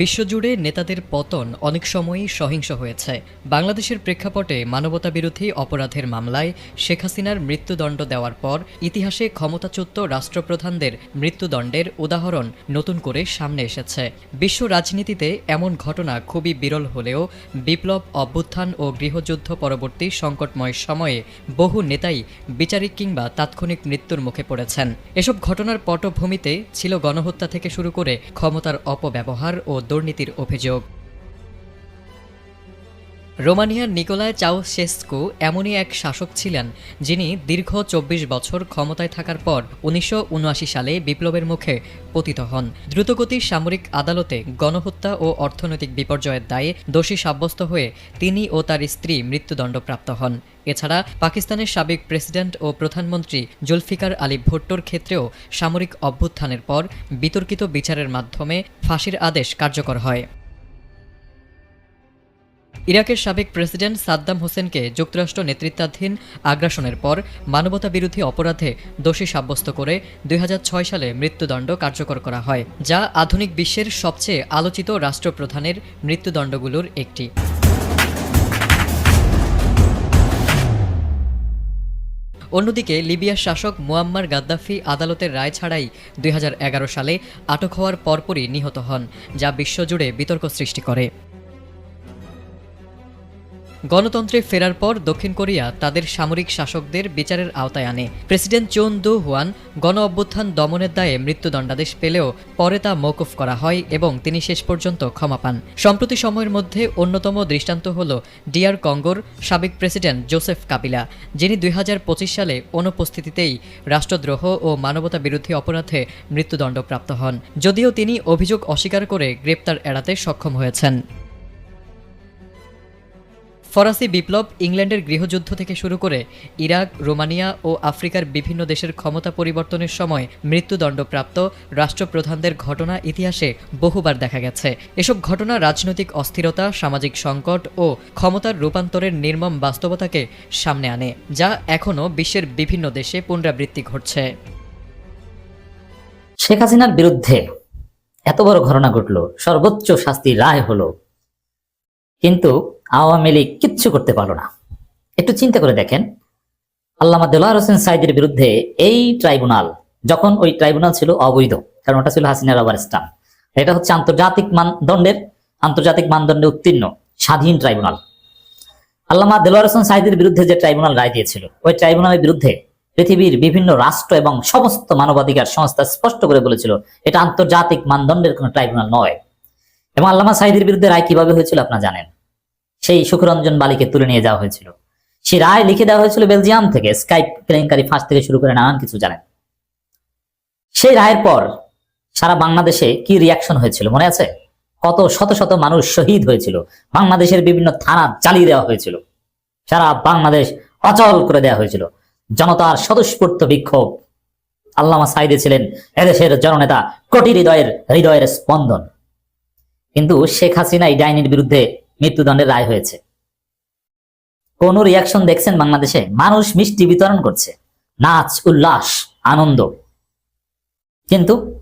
বিশ্বজুড়ে নেতাদের পতন অনেক সময়ই সহিংস হয়েছে। বাংলাদেশের প্রেক্ষাপটে মানবতাবিরোধী অপরাধের মামলায় শেখ হাসিনার মৃত্যুদণ্ড দেওয়ার পর ইতিহাসে ক্ষমতাচ্যুত রাষ্ট্রপ্রধানদের মৃত্যুদণ্ডের উদাহরণ নতুন করে সামনে এসেছে। বিশ্ব রাজনীতিতে এমন ঘটনা খুবই বিরল হলেও বিপ্লব, অভ্যুত্থান ও গৃহযুদ্ধ পরবর্তী সংকটময় সময়ে বহু নেতাই বিচারিক কিংবা তাৎক্ষণিক মৃত্যুর মুখে পড়েছেন। এসব ঘটনার পটভূমিতে ছিল গণহত্যা থেকে শুরু করে ক্ষমতার অপব্যবহার ও দুর্নীতির অভিযোগ। রোমানিয়ার নিকোলায় চাউশেস্কু এমনই এক শাসক ছিলেন, যিনি দীর্ঘ চব্বিশ বছর ক্ষমতায় থাকার পর উনিশশো উনআশি সালে বিপ্লবের মুখে পতিত হন। দ্রুতগতির সামরিক আদালতে গণহত্যা ও অর্থনৈতিক বিপর্যয়ের দায়ে দোষী সাব্যস্ত হয়ে তিনি ও তার স্ত্রী মৃত্যুদণ্ডপ্রাপ্ত হন। এছাড়া পাকিস্তানের সাবেক প্রেসিডেন্ট ও প্রধানমন্ত্রী জুলফিকার আলী ভুট্টোর ক্ষেত্রেও সামরিক অভ্যুত্থানের পর বিতর্কিত বিচারের মাধ্যমে ফাঁসির আদেশ কার্যকর হয়। ইরাকের সাবেক প্রেসিডেন্ট সাদ্দাম হোসেনকে যুক্তরাষ্ট্র নেতৃত্বাধীন আগ্রাসনের পর মানবতা বিরোধী অপরাধে দোষী সাব্যস্ত করে দুই হাজার ছয় সালে মৃত্যুদণ্ড কার্যকর করা হয়, যা আধুনিক বিশ্বের সবচেয়ে আলোচিত রাষ্ট্রপ্রধানের মৃত্যুদণ্ডগুলোর একটি। অন্যদিকে, লিবিয়ার শাসক মুয়াম্মার গাদ্দাফি আদালতের রায় ছাড়াই দুই হাজার এগারো সালে আটক হওয়ার পরপরই নিহত হন, যা বিশ্বজুড়ে বিতর্ক সৃষ্টি করে। গণতন্ত্রে ফেরার পর দক্ষিণ কোরিয়া তাদের সামরিক শাসকদের বিচারের আওতায় আনে। প্রেসিডেন্ট চোন দু হুয়ান গণ অভ্যুত্থান দমনের দায়ে মৃত্যুদণ্ডাদেশ পেলেও পরে তা মৌকুফ করা হয় এবং তিনি শেষ পর্যন্ত ক্ষমা পান। সম্প্রতি সময়ের মধ্যে অন্যতম দৃষ্টান্ত হল ডিআর কঙ্গোর সাবেক প্রেসিডেন্ট জোসেফ কাবিলা, যিনি দুই হাজার পঁচিশ সালে অনুপস্থিতিতেই রাষ্ট্রদ্রোহ ও মানবতা বিরোধী অপরাধে মৃত্যুদণ্ডপ্রাপ্ত হন, যদিও তিনি অভিযোগ অস্বীকার করে গ্রেপ্তার এড়াতে সক্ষম হয়েছেন। ফরাসি বিপ্লব ইংল্যান্ডের গৃহযুদ্ধ থেকে শুরু করে ইরাক, রোমানিয়া ও আফ্রিকার বিভিন্ন দেশের ক্ষমতা পরিবর্তনের সময় মৃত্যুদণ্ডপ্রাপ্ত রাষ্ট্রপ্রধানদের ঘটনা ইতিহাসে বহুবার দেখা গেছে। এসব ঘটনা রাজনৈতিক অস্থিরতা, সামাজিক সংকট ও ক্ষমতার রূপান্তরের নির্মম বাস্তবতাকে সামনে আনে, যা এখনও বিশ্বের বিভিন্ন দেশে পুনরাবৃত্তি ঘটছে। শেখ হাসিনার বিরুদ্ধে এত বড় ঘটনা ঘটলো, সর্বোচ্চ শাস্তি রায় হলো। কিন্তু আওয়ামী লীগ কিচ্ছু করতে পারল না। একটু চিন্তা করে দেখেন। আল্লামা দেলোয়ার হোসেন সাইদের বিরুদ্ধে এই ট্রাইব্যুনাল, যখন ওই ট্রাইব্যুনাল ছিল অবৈধ, কারণ ওটা ছিল হাসিনা আবার স্টাম এটা হচ্ছে আন্তর্জাতিক মানদণ্ডের, আন্তর্জাতিক মানদণ্ডে উত্তীর্ণ, স্বাধীন ট্রাইব্যুনাল। আল্লামা দেলোয়ার হোসেন সাইদের বিরুদ্ধে যে ট্রাইব্যুনাল রায় দিয়েছিল, ওই ট্রাইব্যুনালের বিরুদ্ধে পৃথিবীর বিভিন্ন রাষ্ট্র এবং সমস্ত মানবাধিকার সংস্থা স্পষ্ট করে বলেছিল, এটা আন্তর্জাতিক মানদণ্ডের কোনো ট্রাইব্যুনাল নয়। এবং আল্লামা সাইদের বিরুদ্ধে রায় কীভাবে হয়েছিল আপনারা জানেন? সেই সুখরঞ্জন বালিকে তুলে নিয়ে যাওয়া হয়েছিল। সেই রায় লিখে দেওয়া হয়েছিল বেলজিয়াম থেকে। স্কাইপ কেলেঙ্কারি ফাঁস থেকে শুরু করে নানান কিছু জানেন। সেই রায়ের পর সারা বাংলাদেশে কি রিয়াকশন হয়েছিল মনে আছে? কত শত শত মানুষ শহীদ হয়েছিল। বাংলাদেশের বিভিন্ন থানা চালিয়ে দেওয়া হয়েছিল। সারা বাংলাদেশ অচল করে দেওয়া হয়েছিল। জনতার স্বতঃস্ফূর্ত বিক্ষোভ। আল্লামা সাইদে ছিলেন এদেশের জননেতা কোটি হৃদয়ের হৃদয়ের স্পন্দন। কিন্তু শেখ হাসিনা এই ডাইনির বিরুদ্ধে মৃত্যুদণ্ডের রায় হয়েছে। কোন রিয়াকশন দেখছেন বাংলাদেশে? মানুষ মিষ্টি বিতরণ করছে। নাচ, উল্লাস, আনন্দ। কিন্তু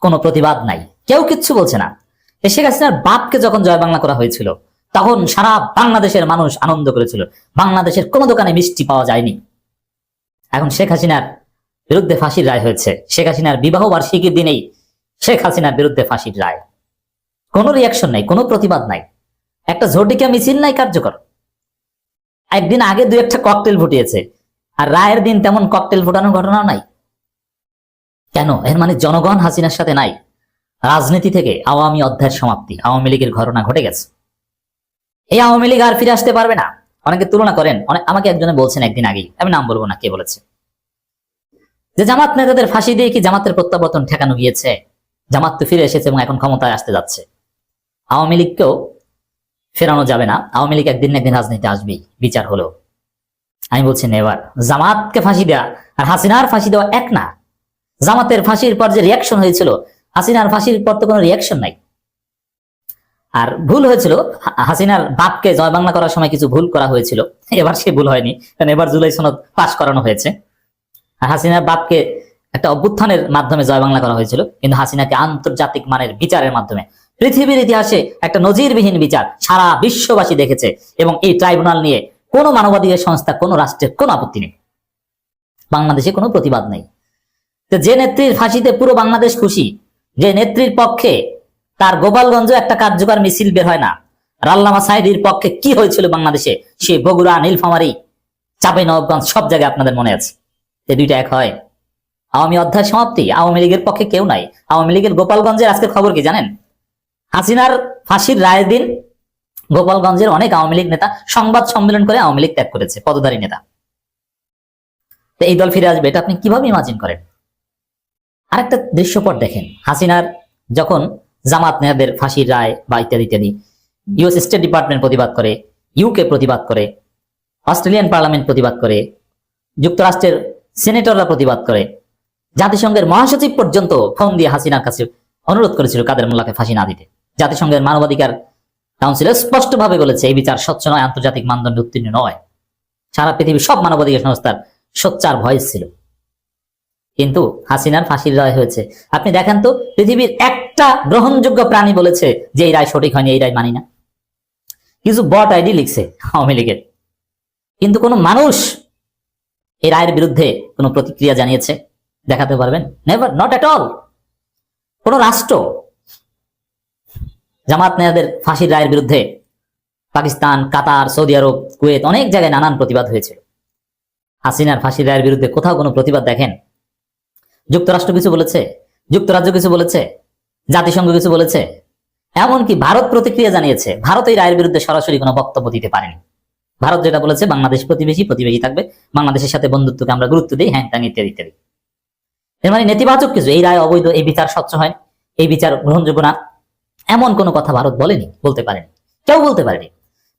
কোনো প্রতিবাদ নাই। কেউ কিচ্ছু বলছে না। শেখ হাসিনার বাপকে যখন জয় বাংলা করা হয়েছিল, তখন সারা বাংলাদেশের মানুষ আনন্দ করেছিল। বাংলাদেশের কোনো দোকানে মিষ্টি পাওয়া যায়নি। এখন শেখ হাসিনার বিরুদ্ধে ফাঁসির রায় হয়েছে। শেখ হাসিনার বিবাহ বার্ষিকীর দিনেই শেখ হাসিনার বিরুদ্ধে ফাঁসির রায়। কোনো রিয়াকশন নাই, কোনো প্রতিবাদ নাই। একটা ঝটিকা মিছিল নাই কার্যকর। একদিন আগে দু একটা ককটেল ফুটিয়েছে, আর রায়ের দিন তেমন ককটেল ফুটানোর ঘটনা নাই। কেন? এর মানে জনগণ হাসিনার সাথে নাই। রাজনীতি থেকে আওয়ামী অধ্যায়ের সমাপ্তি, আওয়ামী লীগের ঘটনা ঘটে গেছে। এই আওয়ামী লীগ আর ফিরে আসতে পারবে না। অনেকে তুলনা করেন, অনেক আমাকে একজনে বলছেন একদিন আগেই, আমি নাম বলব না কে বলেছে। যে জামাত নেতাদের ফাঁসি দিয়ে কি জামাতের প্রত্যাবর্তন ঠেকানো গিয়েছে? জামাত তো ফিরে এসেছে এবং এখন ক্ষমতায় আসতে যাচ্ছে। আওয়ামী লীগকেও ফেরানো যাবে না। আওয়ামী লীগ একদিন একদিন রাজনীতি আসবেই, বিচার হলেও। আমি বলছি নেবার জামাতকে ফাঁসি দেওয়া আর হাসিনার ফাঁসি দেওয়া এক না। জামাতের ফাঁসির পর যে রিয়াকশন হয়েছিল, হাসিনার ফাঁসির পর তো কোনো রিয়াকশন নাই। আর ভুল হয়েছিল হাসিনার বাপকে জয় বাংলা করার সময় কিছু ভুল করা হয়েছিল। এবার সে ভুল হয়নি, কারণ এবার জুলাই সনদ পাশ করানো হয়েছে। আর হাসিনার বাপকে একটা অভ্যুত্থানের মাধ্যমে জয় বাংলা করা হয়েছিল, কিন্তু হাসিনাকে আন্তর্জাতিক মানের বিচারের মাধ্যমে পৃথিবীর ইতিহাসে একটা নজিরবিহীন বিচার সারা বিশ্ববাসী দেখেছে এবং এই ট্রাইব্যুনাল নিয়ে কোনো মানবাধিকার সংস্থা, কোনো রাষ্ট্রের কোনো আপত্তি নেই। বাংলাদেশে কোনো প্রতিবাদ নেই। যে নেত্রীর ফাঁসিতে পুরো বাংলাদেশ খুশি, যে নেত্রীর পক্ষে তার গোপালগঞ্জ একটা কার্যকর মিছিল বের হয় না, রাল্লামা সাইদির পক্ষে কি হয়েছিল বাংলাদেশে সে বগুড়া, নীলফামারি চাপে নবাবগঞ্জ, সব জায়গায় আপনাদের মনে আছে। এই দুইটা এক হয়। আওয়ামী অধ্যায় সমাপ্তি। আওয়ামী লীগের পক্ষে কেউ নাই। আওয়ামী লীগের গোপালগঞ্জের আজকের খবর কি জানেন? হাসিনার ফাঁসির রায়ের দিন গোপালগঞ্জের অনেক আওয়ামী লীগ নেতা সংবাদ সম্মেলন করে আওয়ামী লীগ ত্যাগ করেছে, পদধারী নেতা। তো এই দল ফিরে আসবে, এটা আপনি কীভাবে ইমাজিন করেন? আরেকটা দৃশ্যপট দেখেন, হাসিনার যখন জামাত নেহাদের ফাঁসির রায় বা ইত্যাদি ইত্যাদি ইউএস স্টেট ডিপার্টমেন্ট প্রতিবাদ করে ইউকে প্রতিবাদ করে অস্ট্রেলিয়ান পার্লামেন্ট প্রতিবাদ করে, যুক্তরাষ্ট্রের সেনেটররা প্রতিবাদ করে, জাতিসংঘের মহাসচিব পর্যন্ত ফোন দিয়ে হাসিনার কাছে অনুরোধ করেছিল কাদের মোল্লাকে ফাঁসি না দিতে। জাতিসংঘের মানবাধিকার কাউন্সিল স্পষ্টভাবে বলেছে, এই বিচার স্বচ্ছ নয়, আন্তর্জাতিক মানদণ্ডে উত্তীর্ণ নয়। সারা পৃথিবীর সব মানবাধিকার সংস্থার সোচ্চার ভয়েস ছিল। কিন্তু হাসিনার ফাঁসির রায় হয়েছে। আপনি দেখেন তো, পৃথিবীর একটা গ্রহণযোগ্য প্রাণী বলেছে যে এই রায় সঠিক হয়নি, এই রায় মানি না। কিছু বট আইডি লিখছে আওয়ামী লীগের। কিন্তু কোনো মানুষ এই রায়ের বিরুদ্ধে কোনো প্রতিক্রিয়া জানিয়েছে? দেখাতে পারবেন? নেভার নট অ্যাট অল কোন রাষ্ট্র জামাত নেয়াদের ফাঁসির রায়ের বিরুদ্ধে Pakistan, Qatar, Saudi Arab, Kuwait অনেক জায়গায় নানান প্রতিবাদ হয়েছিল হাসিনার ফাঁসির রায়ের বিরুদ্ধে কোথাও কোনো প্রতিবাদ দেখেন? যুক্তরাষ্ট্র কিছু বলেছে? যুক্তরাজ্য কিছু বলেছে? জাতিসংঘ কিছু বলেছে? এমনকি ভারত প্রতিক্রিয়া জানিয়েছে, ভারত এই রায়ের বিরুদ্ধে সরাসরি কোনো বক্তব্য দিতে পারেনি। ভারত যেটা বলেছে, বাংলাদেশ প্রতিবেশী প্রতিবেশী থাকবে, বাংলাদেশের সাথে বন্ধুত্বকে আমরা গুরুত্ব দিই হ্যাঁ ত্যাং ইত্যাদি ইত্যাদি। এর মানে নেতিবাচক কিছু, এই রায় অবৈধ, এই বিচার স্বচ্ছ হয়, এই বিচার গ্রহণযোগ্য না। এমন কোনো কথা ভারত বলেনি, বলতে পারেনি। কেউ বলতে পারেনি।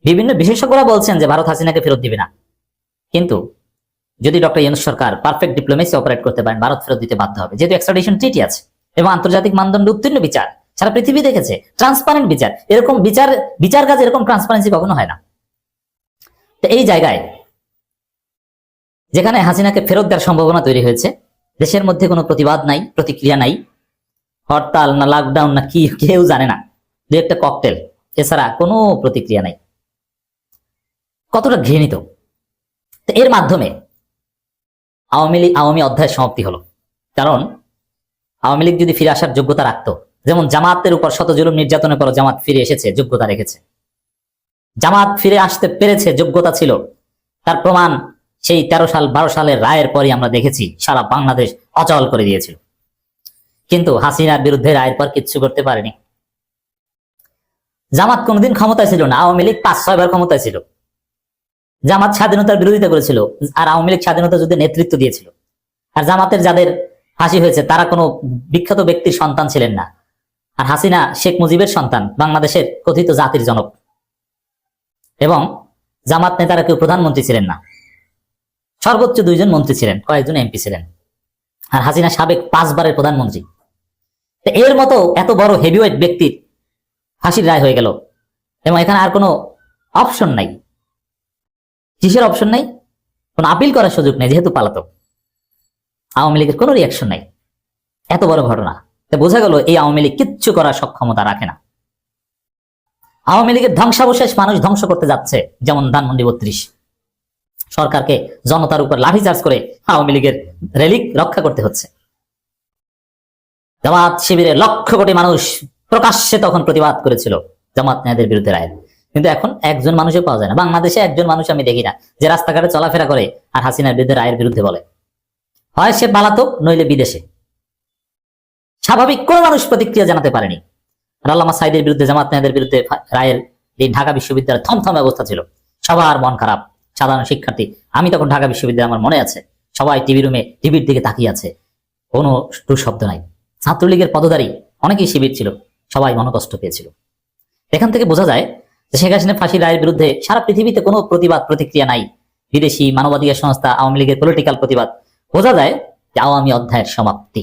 বিভিন্ন বিশেষজ্ঞরা বলছেন যে ভারত হাসিনাকে ফেরত দিবে না। কিন্তু যদি ডক্টর ইউনুস সরকার পারফেক্ট ডিপ্লোমেসি অপারেট করতে পারেন, ভারত ফেরত দিতে বাধ্য হবে। যেহেতু এক্সট্রাডিশন ট্রিটি আছে এবং আন্তর্জাতিক মানদণ্ড উত্তীর্ণ বিচার, সারা পৃথিবী দেখেছে ট্রান্সপারেন্ট বিচার। এরকম বিচার বিচার কাজ এরকম ট্রান্সপারেন্সি কখনো হয় না। তো এই জায়গায় যেখানে হাসিনাকে ফেরত দেওয়ার সম্ভাবনা তৈরি হয়েছে, দেশের মধ্যে কোনো প্রতিবাদ নাই, প্রতিক্রিয়া নাই হরতাল না লকডাউন না কি, কেউ জানে না। দু একটা ককটেল এছাড়া কোনো প্রতিক্রিয়া নাই। কতটা ঘৃণিত। এর মাধ্যমে আওয়ামী লীগ, আওয়ামী অধ্যায়ের সমাপ্তি হলো। কারণ আওয়ামী লীগ যদি ফিরে আসার যোগ্যতা রাখতো, যেমন জামাতের উপর শত জুলুম নির্যাতনের পর জামাত ফিরে এসেছে, যোগ্যতা রেখেছে। জামাত ফিরে আসতে পেরেছে, যোগ্যতা ছিল। তার প্রমাণ সেই তেরো সাল, বারো সালের রায়ের পরই আমরা দেখেছি, সারা বাংলাদেশ অচল করে দিয়েছিল। কিন্তু হাসিনার বিরুদ্ধে রায়ের পর কিচ্ছু করতে পারেনি। জামাত কোনোদিন ক্ষমতায় ছিল না, আওয়ামী লীগ পাঁচ, ছয়বার ক্ষমতায় ছিল। জামাত স্বাধীনতার বিরোধিতা করেছিল, আর আওয়ামী লীগ স্বাধীনতা যুদ্ধে নেতৃত্ব দিয়েছিল। আর জামাতের যাদের ফাঁসি হয়েছে, তারা কোনো বিখ্যাত ব্যক্তির সন্তান ছিলেন না। আর হাসিনা শেখ মুজিবের সন্তান, বাংলাদেশের কথিত জাতির জনক। এবং জামাত নেতারা কেউ প্রধানমন্ত্রী ছিলেন না। সর্বোচ্চ দুইজন মন্ত্রী ছিলেন, কয়েকজন এমপি ছিলেন। আর হাসিনা সাবেক পাঁচবারের প্রধানমন্ত্রী। এর মতো এত বড় হেভিওয়েট ব্যক্তির ফাঁসির রায় হয়ে গেল। এবং এখানে আর কোনো অপশন নাই। কিসের অপশন নাই? কোনো আপিল করার সুযোগ নেই, যেহেতু পালাতক। আওয়ামী লীগের কোনো রিয়াকশন নাই। এত বড় ঘটনা। তো বোঝা গেল এই আওয়ামী লীগ কিচ্ছু করার সক্ষমতা রাখে না। আওয়ামী লীগের ধ্বংসাবশেষ মানুষ ধ্বংস করতে যাচ্ছে, যেমন ধানমন্ডি বত্রিশ। সরকারকে জনতার উপর লাঠিচার্জ করে আওয়ামী লীগের রেলিক রক্ষা করতে হচ্ছে। জামাত শিবিরে লক্ষ কোটি মানুষ প্রকাশ্যে তখন প্রতিবাদ করেছিল জামাত নেয়াদের বিরুদ্ধে রায়। কিন্তু এখন একজন মানুষও পাওয়া যায় না। বাংলাদেশে একজন মানুষ আমি দেখি না, যে রাস্তাঘাটে চলাফেরা করে আর হাসিনার বিরুদ্ধে রায়ের বিরুদ্ধে বলে। হয় সে পালাতক নইলে বিদেশে। স্বাভাবিক কোন মানুষ প্রতিক্রিয়া জানাতে পারেনি। আল্লামা সাইদের বিরুদ্ধে, জামাত নেয়াদের বিরুদ্ধে রায়ের এই ঢাকা বিশ্ববিদ্যালয়ের থমথমে অবস্থা ছিল। সবার মন খারাপ। সাধারণ শিক্ষার্থী, আমি তখন ঢাকা বিশ্ববিদ্যালয়, আমার মনে আছে, সবাই টিভি রুমে টিভির দিকে তাকিয়ে আছে। কোনো টু শব্দ নাই। ছাত্রলীগের পদধারী অনেকেই শিবির ছিল, সবাই মনকষ্ট পেয়েছিল। এখান থেকে বোঝা যায় যে শেখ হাসিনা ফাঁসি রায়ের বিরুদ্ধে সারা পৃথিবীতে কোনো প্রতিবাদ, প্রতিক্রিয়া নাই। বিদেশি মানবাধিকার সংস্থা আওয়ামী লীগের পলিটিক্যাল প্রতিবাদ। বোঝা যায় যে আওয়ামী অধ্যায়ের সমাপ্তি।